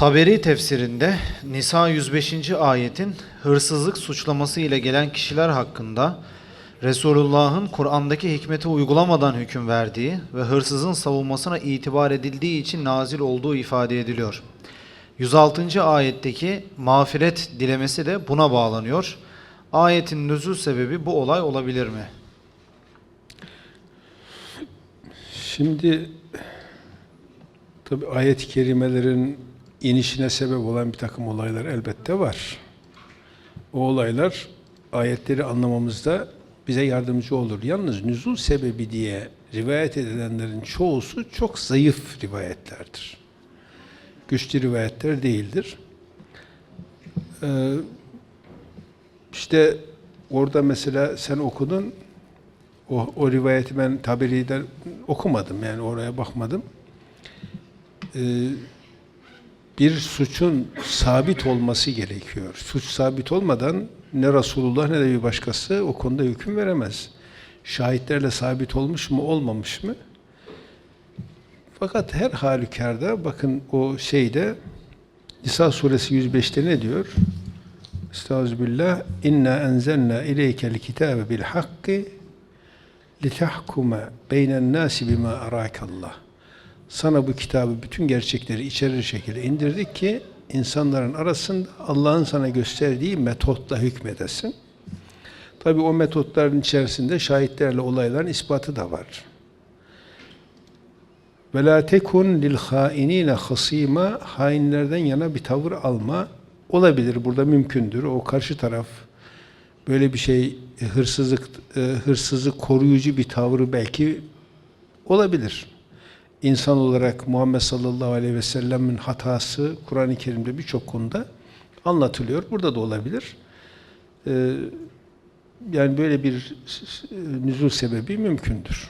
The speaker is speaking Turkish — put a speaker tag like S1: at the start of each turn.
S1: Taberi tefsirinde Nisa 105. ayetin hırsızlık suçlaması ile gelen kişiler hakkında Resulullah'ın Kur'an'daki hikmeti uygulamadan hüküm verdiği ve hırsızın savunmasına itibar edildiği için nazil olduğu ifade ediliyor. 106. ayetteki mağfiret dilemesi de buna bağlanıyor. Ayetin nüzul sebebi bu olay olabilir mi?
S2: Şimdi tabi ayet-i kerimelerin inişine sebep olan bir takım olaylar elbette var. O olaylar ayetleri anlamamızda bize yardımcı olur. Yalnız nüzul sebebi diye rivayet edilenlerin çoğusu çok zayıf rivayetlerdir. Güçlü rivayetler değildir. Ee, işte orada mesela sen okudun, o, o rivayeti ben Taberi'den okumadım yani oraya bakmadım. Ee, bir suçun sabit olması gerekiyor. Suç sabit olmadan ne Resulullah ne de bir başkası o konuda hüküm veremez. Şahitlerle sabit olmuş mu olmamış mı? Fakat her halükarda bakın o şeyde Nisa suresi 105'te ne diyor? Estağfirullah. İnna enzelna ileykel kitabe bil hakki litahkuma beynen nasi bima arakallah. Sana bu kitabı bütün gerçekleri içerir şekilde indirdik ki insanların arasında Allah'ın sana gösterdiği metotla hükmedesin. Tabi o metotların içerisinde şahitlerle olayların ispatı da var. Ve la tekun lil hainine hasima hainlerden yana bir tavır alma olabilir burada mümkündür. O karşı taraf böyle bir şey e, hırsızlık e, hırsızı koruyucu bir tavrı belki olabilir. İnsan olarak Muhammed sallallahu aleyhi ve sellemin hatası Kur'an-ı Kerim'de birçok konuda anlatılıyor. Burada da olabilir. Ee, yani böyle bir nüzul sebebi mümkündür.